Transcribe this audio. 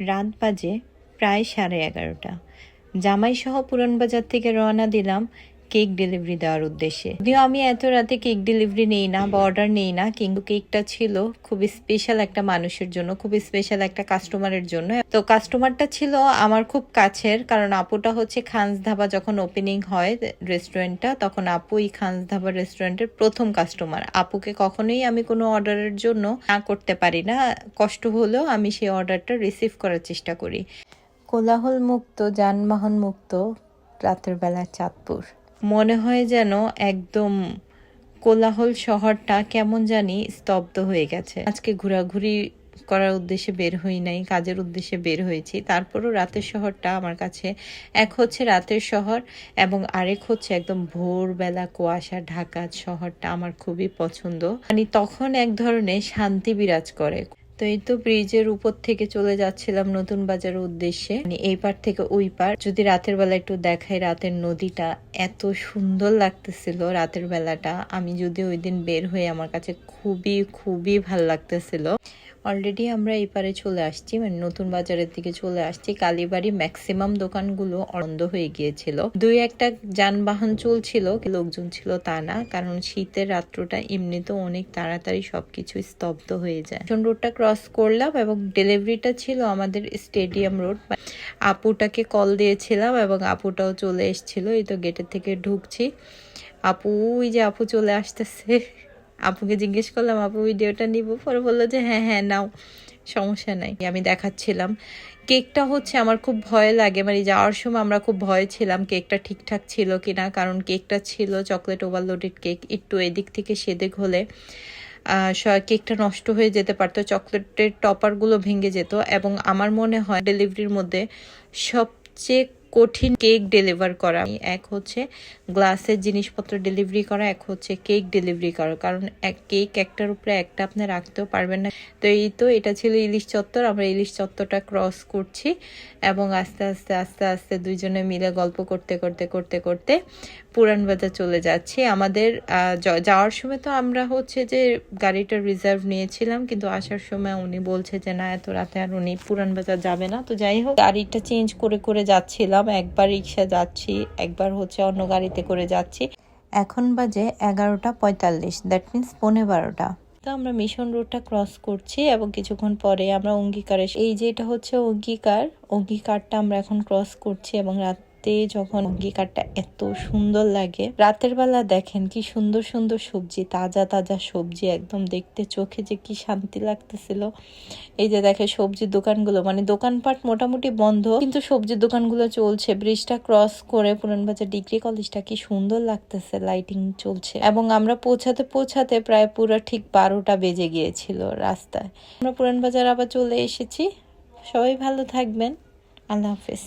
রাত বাজে প্রায় সাড়ে এগারোটা। জামাইসহ পুরনবাজার থেকে রওনা দিলাম কেক ডেলিভারি দেওয়ার উদ্দেশ্যে। যদিও আমি এত রাতে কেক ডেলিভারি নেই না বা অর্ডার নেই না কিন্তু কেকটা ছিল খুবই স্পেশাল একটা মানুষের জন্য, খুবই স্পেশাল একটা কাস্টমারের জন্য। তো কাস্টমারটা ছিল আমার খুব কাছের, কারণ আপুটা হচ্ছে খানস ধাবা যখন ওপেনিং হয় রেস্টুরেন্টটা তখন আপু এই খানস ধাবা রেস্টুরেন্টের প্রথম কাস্টমার আপুকে কখনোই আমি কোনো অর্ডারের জন্য না করতে পারি না, কষ্ট হলেও আমি সেই অর্ডারটা রিসিভ করার চেষ্টা করি। কোলাহল মুক্ত যানবাহন মুক্ত রাতের বেলা চাঁদপুর। মনে হয় যেন একদম কোলাহল শহরটা কেমন জানি স্তব্ধ হয়ে গেছে। আজকে ঘোরাঘুরি করার উদ্দেশ্যে বের হই নাই, কাজের উদ্দেশ্যে বের হয়েছি। তারপরও রাতের শহরটা আমার কাছে এক হচ্ছে রাতের শহর এবং আরেক হচ্ছে একদম ভোরবেলা কুয়াশা, ঢাকা শহরটা আমার খুবই পছন্দ। মানে তখন এক ধরনের শান্তি বিরাজ করে। তো এই তো ব্রিজের উপর থেকে চলে যাচ্ছিলাম নতুন বাজারের উদ্দেশ্যে। মানে এই পার থেকে ওই পার। যদি রাতের বেলা একটু দেখাই রাতের নদীটা, এত সুন্দর লাগতেছিল রাতের বেলাটা। আমি যদি ওই দিন বের হয়ে আমার কাছে খুবই খুবই ভালো লাগতেছিল। অলরেডি আমরা এই পারে চলে আসছি মানে নতুন বাজারের দিকে চলে আসছি। কালীবাড়ি ম্যাক্সিমাম দোকানগুলো বন্ধ হয়ে গিয়েছিল। দুই একটা যানবাহন চলছিল, লোকজন ছিল তা না, কারণ শীতের রাত্রটা এমনিতেও অনেক তাড়াতাড়ি সবকিছু স্তব্ধ হয়ে যায়। রোডটা ক্রস করলাম এবং ডেলিভারিটা ছিল আমাদের স্টেডিয়াম রোড আপুটাকে কল দিয়েছিলাম এবং আপুটাও চলে এসেছিল, এই তো গেটের থেকে ঢুকছি। আপু, ওই যে আপু চলে আসতেছে। আপুকে জিজ্ঞেস করলাম, আপু ভিডিওটা নিব? পরে বলল যে হ্যাঁ হ্যাঁ নাও, সমস্যা নাই। আমি দেখাচ্ছিলাম। কেকটা হচ্ছে আমার খুব ভয় লাগে মানে যাওয়ার সময় আমরা খুব ভয় ছিলাম কেকটা ঠিকঠাক ছিল কিনা, কারণ কেকটা ছিল চকলেট ওভারলোডেড কেক একটু এদিক থেকে সেদিক হলে। কেকটা নষ্ট হয়ে যেতে পারতো, চকলেটের টপারগুলো ভেঙে যেত এবং আমার মনে হয় ডেলিভারির মধ্যে সবচেয়ে কঠিন কেক ডেলিভার করা। এক হচ্ছে গ্লাসের জিনিসপত্র ডেলিভারি করা, এক হচ্ছে কেক ডেলিভারি করা, কারণ এক কেক একটার উপরে একটা আপনি রাখতেও পারবেন না। তো এই তো, এটা ছিল ইলিশ চত্বর, আমরা ইলিশ চত্বরটা ক্রস করছি এবং আস্তে আস্তে আস্তে আস্তে দুইজনে মিলে গল্প করতে করতে করতে করতে পুরান বাজার চলে যাচ্ছি। আমাদের যাওয়ার সময় তো আমরা হচ্ছে যে গাড়িটা রিজার্ভ নিয়েছিলাম, কিন্তু আসার সময় উনি বলছে যে, না, এত রাতে আর উনি পুরান বাজার যাবে না। তো যাই হোক, গাড়িটা চেঞ্জ করে করে যাচ্ছিলাম। একবার রিক্সা যাচ্ছি, একবার হচ্ছে অন্য গাড়িতে করে যাচ্ছি। এখন বাজে এগারোটা পঁয়তাল্লিশ দ্যাট মিনস পৌনে বারোটা। তো আমরা মিশন রোডটা ক্রস করছি এবং কিছুক্ষণ পরে আমরা অঙ্গীকারে, এই যে এটা হচ্ছে অঙ্গীকার, অঙ্গীকারটা আমরা এখন ক্রস করছি এবং রাত দেখতে যখন অঙ্গীকারটা এত সুন্দর লাগে, রাতের বেলা দেখেন কি সুন্দর সুন্দর সবজি, তাজা তাজা সবজি একদম দেখতে, চোখে যে কি শান্তি লাগতেছিল। এই যে দেখে সবজির দোকানগুলো মানে দোকানপাট মোটামুটি বন্ধ, কিন্তু সবজির দোকানগুলো চলছে। ব্রিজটা ক্রস করে পুরানবাজার ডিগ্রি কলেজটা কি সুন্দর লাগতেছে লাইটিং চলছে। এবং আমরা পৌঁছাতে পৌঁছাতে প্রায় পুরো ঠিক বারোটা বেজে গিয়েছিল রাস্তায়। আমরা পুরানবাজার আবার চলে এসেছি। সবাই ভালো থাকবেন। আল্লাহ হাফিজ।